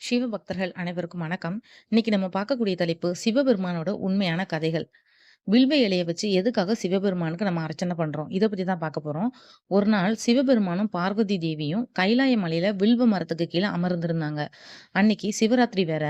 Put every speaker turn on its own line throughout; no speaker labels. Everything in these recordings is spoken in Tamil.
சிவ பக்தர்கள் அனைவருக்கும் வணக்கம். இன்னைக்கு நம்ம பார்க்கக்கூடிய தலைப்பு சிவபெருமானோட உண்மையான கதைகள். வில்வ இலையை வச்சு எதுக்காக சிவபெருமானுக்கு நம்ம அர்ச்சனை பண்றோம்? இத பத்தி தான் பார்க்க போறோம். ஒரு நாள் சிவபெருமானும், பார்வதி தேவியும் கைலாய மலையில வில்வ மரத்துக்கு கீழ அமர்ந்திருந்தாங்க. அன்னைக்கு சிவராத்திரி வேற.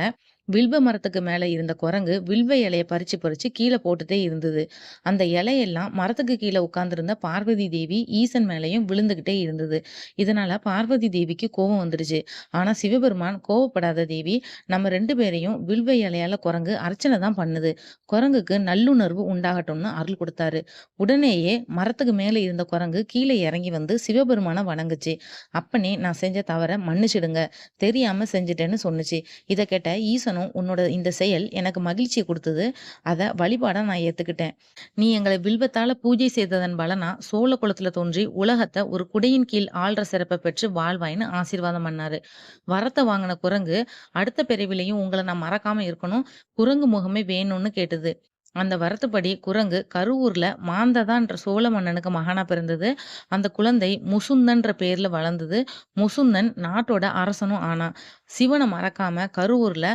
வில்வ மரத்துக்கு மேலே இருந்த குரங்கு வில்வ இலையை பறிச்சு பறிச்சு கீழே போட்டுட்டே இருந்தது. அந்த இலையெல்லாம் மரத்துக்கு கீழே உட்கார்ந்துருந்த பார்வதி தேவி, ஈசன் மேலேயும் விழுந்துகிட்டே இருந்தது. இதனால பார்வதி தேவிக்கு கோபம் வந்துடுச்சு. ஆனா சிவபெருமான் கோவப்படாத தேவி, நம்ம ரெண்டு பேரையும் வில்வ இலையால குரங்கு அர்ச்சனை தான் பண்ணுது. குரங்குக்கு நல்லுணர்வு உண்டாகட்டும்னு அருள் கொடுத்தாரு உடனேயே மரத்துக்கு மேலே இருந்த குரங்கு கீழே இறங்கி வந்து சிவபெருமான வணங்குச்சு. அப்பனே நான் செஞ்ச தவற மன்னிச்சிடுங்க. தெரியாம செஞ்சுட்டேன்னு சொன்னுச்சு. இதை கேட்ட ஈசனும் உன்னோட இந்த செயல் எனக்கு மகிழ்ச்சியை கொடுத்தது அத வழிபாட நான் ஏத்துக்கிட்டேன். நீ எங்களை வில்வத்தால பூஜை செய்ததன் பலனா சோழ குலத்துல தோன்றி உலகத்தை ஒரு குடையின் கீழ் ஆள்ற சிறப்பை பெற்று வாழ்வாய்ன்னு ஆசீர்வாதம் பண்ணாரு. வரத்தை வாங்கின குரங்கு, அடுத்த பிறவிலையும் உங்களை நான் மறக்காம இருக்கணும். குரங்கு முகமே வேணும்னு கேட்டது. அந்த வரத்துப்படி குரங்கு கருவூர்ல மாந்ததான்ற சோழ மன்னனுக்கு மகனா பிறந்தது. அந்த குழந்தை முசுந்தன்ற பேர்ல வளர்ந்தது. முசுந்தன் நாட்டோட அரசனும் ஆனா சிவனை மறக்காம கருவூர்ல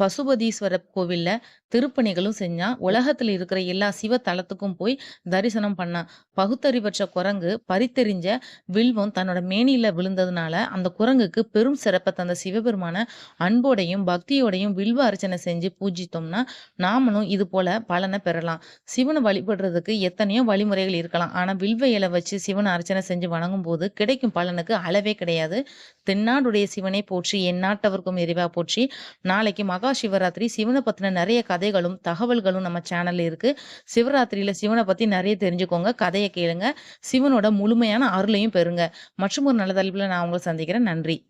பசுபதீஸ்வரர் கோவில்ல திருப்பணிகளும் செஞ்சான். உலகத்துல இருக்கிற எல்லா சிவ தலத்துக்கும் போய் தரிசனம் பண்ணான். பகுத்தறிவற்ற குரங்கு பறித்தெறிஞ்ச வில்வம் தன்னோட மேனியில விழுந்ததுனால, அந்த குரங்குக்கு பெரும் சிறப்பை தந்த சிவபெருமான அன்போடையும், பக்தியோடையும் வில்வ அர்ச்சனை செஞ்சு பூஜித்தோம்னா, நாமளும் இது போல பலனை பெறலாம். சிவனை வழிபடுறதுக்கு எத்தனையோ வழிமுறைகள் இருக்கலாம். ஆனா வில்வ இலை வச்சு சிவனை அர்ச்சனை செஞ்சு வணங்கும்போது கிடைக்கும் பலனுக்கு அளவே கிடையாது. தென்னாடுடைய சிவனை போற்றி, எந்நாட்டவர்க்கும் எரிவா போற்றி. நாளைக்கு மகா சிவராத்திரி. சிவனை பத்தின நிறைய கதைகளும், தகவல்களும் நம்ம சேனல்ல இருக்கு. சிவராத்திரியில சிவனை பத்தி நிறைய தெரிஞ்சுக்கோங்க. கதையை கேளுங்க. சிவனோட முழுமையான அருளையும் பெறுங்க. மற்றுமொரு நல்ல தலைப்புல நான் உங்களை சந்திக்கிறேன். நன்றி.